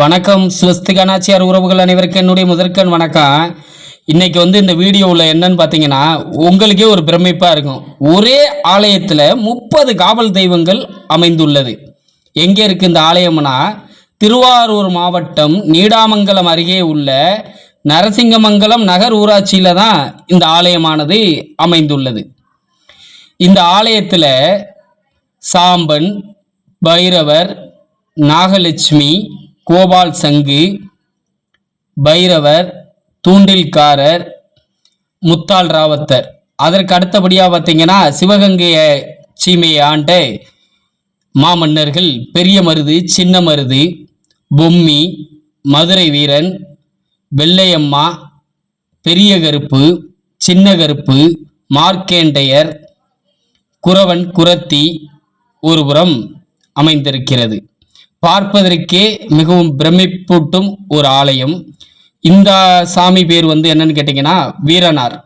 வணக்கம். ஸ்வஸ்திகனாச்சியார் உறவுகள் அனைவருக்கு என்னுடைய முதற்கண் வணக்கம். இன்னைக்கு வந்து இந்த வீடியோவில் என்னன்னு பார்த்தீங்கன்னா உங்களுக்கே ஒரு பிரமிப்பாக இருக்கும். ஒரே ஆலயத்தில் முப்பது காவல் தெய்வங்கள் அமைந்துள்ளது. எங்கே இருக்குது இந்த ஆலயம்னா திருவாரூர் மாவட்டம் நீடாமங்கலம் அருகே உள்ள நரசிங்கமங்கலம் நகர் ஊராட்சியில் தான் இந்த ஆலயமானது அமைந்துள்ளது. இந்த ஆலயத்தில் சாம்பன் பைரவர் நாகலட்சுமி கோபால் சங்கு பைரவர் தூண்டில்காரர் முத்தாள் ராவத்தர். அதற்கு அடுத்தபடியாக பார்த்தீங்கன்னா சிவகங்கையை சீமையை ஆண்ட மாமன்னர்கள் பெரிய மருது சின்ன மருது பொம்மி மதுரை வீரன் வெள்ளையம்மா பெரிய கருப்பு சின்ன கருப்பு மார்க்கேண்டையர் குறவன் குரத்தி ஒருபுறம் அமைந்திருக்கிறது. பார்ப்பதற்கே மிகவும் பிரமிப்பூட்டும் ஒரு ஆலயம். இந்த சாமி பேர் வந்து என்னன்னு கேட்டிங்கன்னா வீரனார்.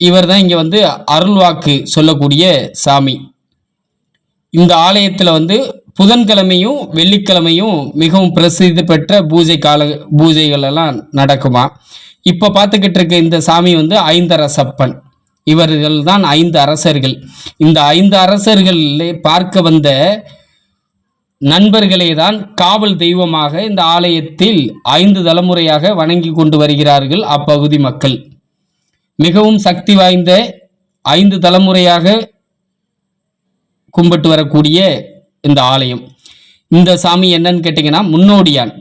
இவர் தான் இங்கே வந்து அருள்வாக்கு சொல்லக்கூடிய சாமி. இந்த ஆலயத்தில் வந்து புதன்கிழமையும் வெள்ளிக்கிழமையும் மிகவும் பிரசித்தி பெற்ற பூஜை கால பூஜைகள் எல்லாம் நடக்குமா? இப்போ பார்த்துக்கிட்டு இருக்க இந்த சாமி வந்து ஐந்தரசப்பன். இவர்கள் தான் ஐந்து அரசர்கள். இந்த ஐந்து அரசர்களிலே பார்க்க வந்த நண்பர்களே தான் காவல் தெய்வமாக இந்த ஆலயத்தில் ஐந்து தலைமுறையாக வணங்கி கொண்டு வருகிறார்கள் அப்பகுதி மக்கள். மிகவும் சக்தி வாய்ந்த ஐந்து தலைமுறையாக கும்பிட்டு வரக்கூடிய இந்த ஆலயம். இந்த சாமி என்னன்னு கேட்டிங்கன்னா முன்னோடியான்.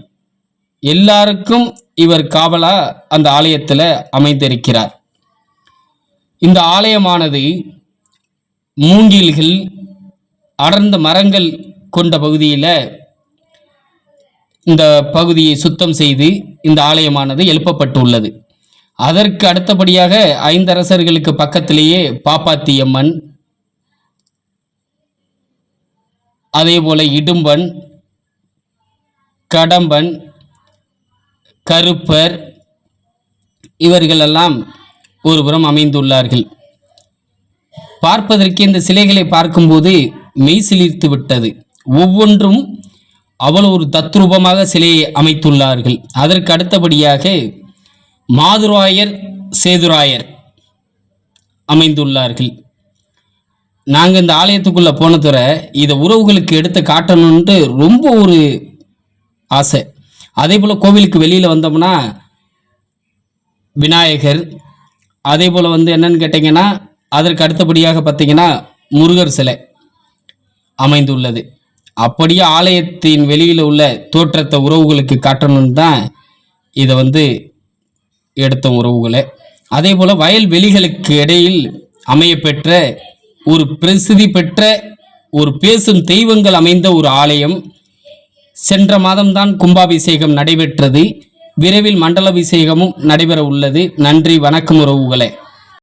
எல்லாருக்கும் இவர் காவலா அந்த ஆலயத்தில் அமைந்திருக்கிறார். இந்த ஆலயமானது மூங்கில்கள் அடர்ந்த மரங்கள் கொண்ட பகுதியில் இந்த பகுதியை சுத்தம் செய்து இந்த ஆலயமானது எழுப்பப்பட்டுள்ளது. அதற்கு அடுத்தபடியாக ஐந்தரசர்களுக்கு பக்கத்திலேயே பாப்பாத்தியம்மன் அதே போல் இடும்பன் கடம்பன் கருப்பர் இவர்களெல்லாம் ஒருபுறம் அமைந்துள்ளார்கள். பார்ப்பதற்கு இந்த சிலைகளை பார்க்கும்போது மெய் சிலிர்த்து விட்டது. ஒவ்வொன்றும் அவ்வளவு ஒரு தத்ரூபமாக சிலையை அமைத்துள்ளார்கள். அதற்கு அடுத்தபடியாக மாதுராயர் சேதுராயர் அமைந்துள்ளார்கள். நாங்கள் இந்த ஆலயத்துக்குள்ளே போனதுற இதை உறவுகளுக்கு எடுத்து காட்டணுன்ட்டு ரொம்ப ஒரு ஆசை. அதே போல் கோவிலுக்கு வெளியில் வந்தோம்னா விநாயகர் அதே போல் வந்து என்னன்னு கேட்டிங்கன்னா அதற்கு அடுத்தபடியாக பார்த்திங்கன்னா முருகர் சிலை அமைந்துள்ளது. அப்படியே ஆலயத்தின் வெளியில் உள்ள தோற்றத்தை உறவுகளுக்கு காட்டணும்னு தான் இதை வந்து எடுத்த உறவுகளை. அதே போல் வயல்வெளிகளுக்கு இடையில் அமையப்பெற்ற ஒரு பிரசித்தி பெற்ற ஒரு பேசும் தெய்வங்கள் அமைந்த ஒரு ஆலயம். சென்ற மாதம்தான் கும்பாபிஷேகம் நடைபெற்றது. விரைவில் மண்டலாபிஷேகமும் நடைபெற உள்ளது நன்றி வணக்கம் உறவுகளே.